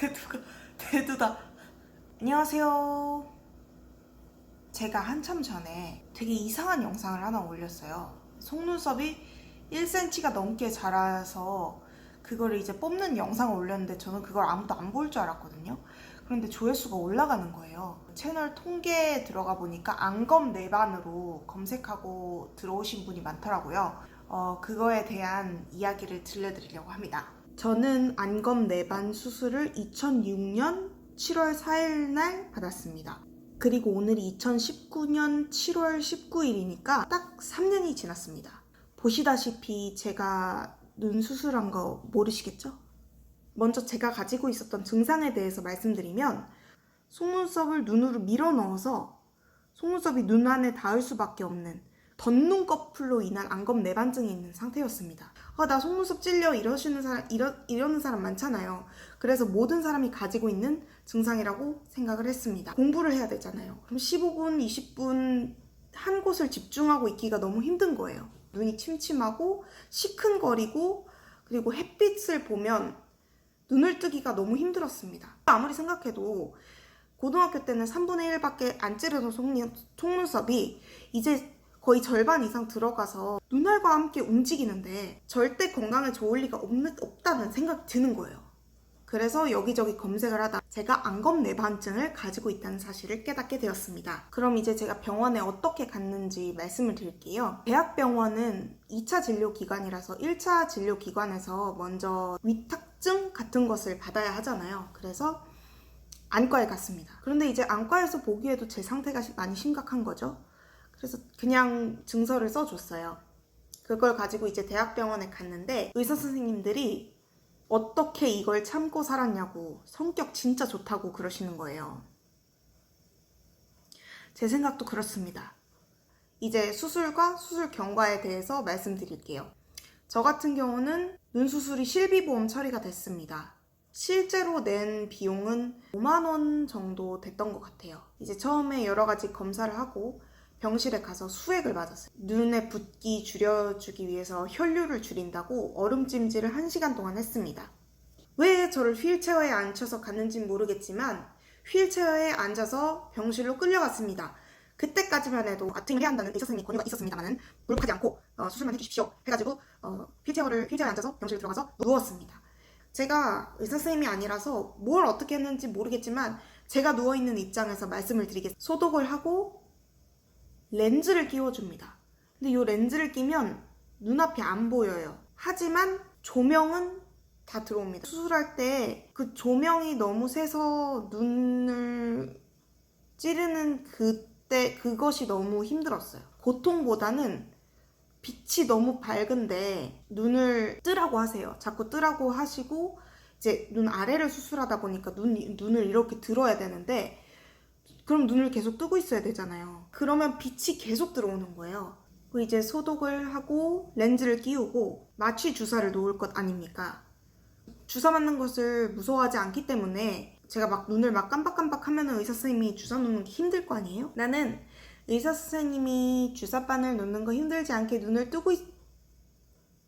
대두가 대두다. 안녕하세요. 제가 한참 전에 되게 이상한 영상을 하나 올렸어요. 속눈썹이 1cm가 넘게 자라서 그거를 이제 뽑는 영상을 올렸는데 저는 그걸 아무도 안 볼 줄 알았거든요. 그런데 조회수가 올라가는 거예요. 채널 통계에 들어가 보니까 안검 내반으로 검색하고 들어오신 분이 많더라고요. 어, 그거에 대한 이야기를 들려드리려고 합니다. 저는 안검 내반 수술을 2006년 7월 4일 날 받았습니다. 그리고 오늘이 2019년 7월 19일이니까 딱 3년이 지났습니다. 보시다시피 제가 눈 수술한 거 모르시겠죠? 먼저 제가 가지고 있었던 증상에 대해서 말씀드리면 속눈썹을 눈으로 밀어 넣어서 속눈썹이 눈 안에 닿을 수밖에 없는 덧눈꺼풀로 인한 안검 내반증이 있는 상태였습니다. 아, 나 속눈썹 찔려 이러시는 사람 이러, 이러는 사람 많잖아요. 그래서 모든 사람이 가지고 있는 증상이라고 생각을 했습니다. 공부를 해야 되잖아요. 그럼 15분, 20분 한 곳을 집중하고 있기가 너무 힘든 거예요. 눈이 침침하고 시큰거리고 그리고 햇빛을 보면 눈을 뜨기가 너무 힘들었습니다. 아무리 생각해도 고등학교 때는 3분의 1밖에 안 찌르던 속눈- 속눈썹이 이제 거의 절반 이상 들어가서 눈알과 함께 움직이는데 절대 건강에 좋을 리가 없는, 없다는 생각이 드는 거예요. 그래서 여기저기 검색을 하다 제가 안검 내반증을 가지고 있다는 사실을 깨닫게 되었습니다. 그럼 이제 제가 병원에 어떻게 갔는지 말씀을 드릴게요. 대학병원은 2차 진료 기관이라서 1차 진료 기관에서 먼저 위탁증 같은 것을 받아야 하잖아요. 그래서 안과에 갔습니다. 그런데 이제 안과에서 보기에도 제 상태가 시- 많이 심각한 거죠. 그래서 그냥 증서를 써줬어요. 그걸 가지고 이제 대학병원에 갔는데 의사 선생님들이 어떻게 이걸 참고 살았냐고 성격 진짜 좋다고 그러시는 거예요. 제 생각도 그렇습니다. 이제 수술과 수술 경과에 대해서 말씀드릴게요. 저 같은 경우는 눈 수술이 실비보험 처리가 됐습니다. 실제로 낸 비용은 5만원 정도 됐던 것 같아요. 이제 처음에 여러 가지 검사를 하고 병실에 가서 수액을 맞았어요. 눈의 붓기 줄여주기 위해서 혈류를 줄인다고 얼음찜질을 1시간 동안 했습니다. 왜 저를 휠체어에 앉혀서 갔는지는 모르겠지만 휠체어에 앉아서 병실로 끌려갔습니다. 그때까지만 해도 아팅을 해야 한다는 의사 선생님 권유가 있었습니다만은 불복하지 않고 어, 수술만 해주십시오 해가지고 어, 휠체어를 휠체어에 앉아서 병실에 들어가서 누웠습니다. 제가 의사 선생님이 아니라서 뭘 어떻게 했는지 모르겠지만 제가 누워 있는 입장에서 말씀을 드리겠습니다. 소독을 하고 렌즈를 끼워줍니다. 근데 이 렌즈를 끼면 눈앞이 안 보여요. 하지만 조명은 다 들어옵니다. 수술할 때 그 조명이 너무 세서 눈을 찌르는 그때 그것이 너무 힘들었어요. 고통보다는 빛이 너무 밝은데 눈을 뜨라고 하세요. 자꾸 뜨라고 하시고 이제 눈 아래를 수술하다 보니까 눈, 눈을 이렇게 들어야 되는데 그럼 눈을 계속 뜨고 있어야 되잖아요. 그러면 빛이 계속 들어오는 거예요. 그리고 이제 소독을 하고 렌즈를 끼우고 마취 주사를 놓을 것 아닙니까? 주사 맞는 것을 무서워하지 않기 때문에 제가 막 눈을 막 깜빡깜빡 하면 의사 선생님이 주사 놓는 게 힘들 거 아니에요? 나는 의사 선생님이 주사바늘 놓는 거 힘들지 않게 눈을 뜨고 있...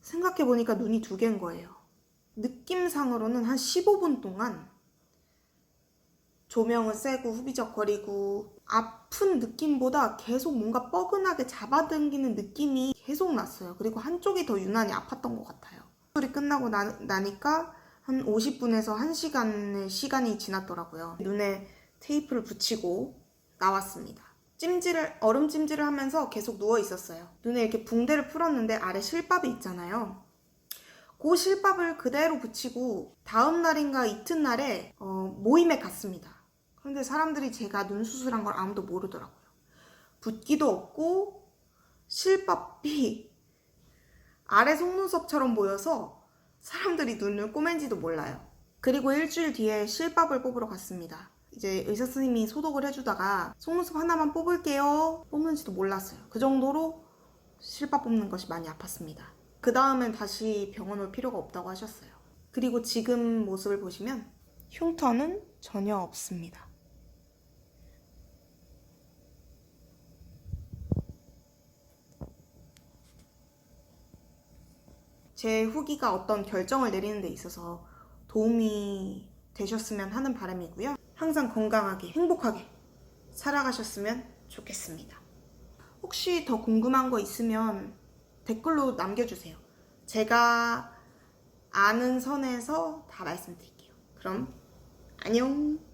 생각해 보니까 눈이 두 개인 거예요. 느낌상으로는 한 15분 동안 조명은 세고 후비적거리고 아픈 느낌보다 계속 뭔가 뻐근하게 잡아당기는 느낌이 계속 났어요. 그리고 한쪽이 더 유난히 아팠던 것 같아요. 수술이 끝나고 나, 나니까 한 50분에서 1시간의 시간이 지났더라고요. 눈에 테이프를 붙이고 나왔습니다. 찜질을 얼음 찜질을 하면서 계속 누워 있었어요. 눈에 이렇게 붕대를 풀었는데 아래 실밥이 있잖아요. 그 실밥을 그대로 붙이고 다음 날인가 이튿날에 어, 모임에 갔습니다. 그런데 사람들이 제가 눈 수술한 걸 아무도 모르더라고요. 붓기도 없고 실밥이 아래 속눈썹처럼 보여서 사람들이 눈을 꼬맨지도 몰라요. 그리고 일주일 뒤에 실밥을 뽑으러 갔습니다. 이제 의사 선생님이 소독을 해주다가 속눈썹 하나만 뽑을게요. 뽑는지도 몰랐어요. 그 정도로 실밥 뽑는 것이 많이 아팠습니다. 그 다음엔 다시 병원 올 필요가 없다고 하셨어요. 그리고 지금 모습을 보시면 흉터는 전혀 없습니다. 제 후기가 어떤 결정을 내리는 데 있어서 도움이 되셨으면 하는 바람이고요. 항상 건강하게 행복하게 살아가셨으면 좋겠습니다. 혹시 더 궁금한 거 있으면 댓글로 남겨주세요. 제가 아는 선에서 다 말씀드릴게요. 그럼 안녕.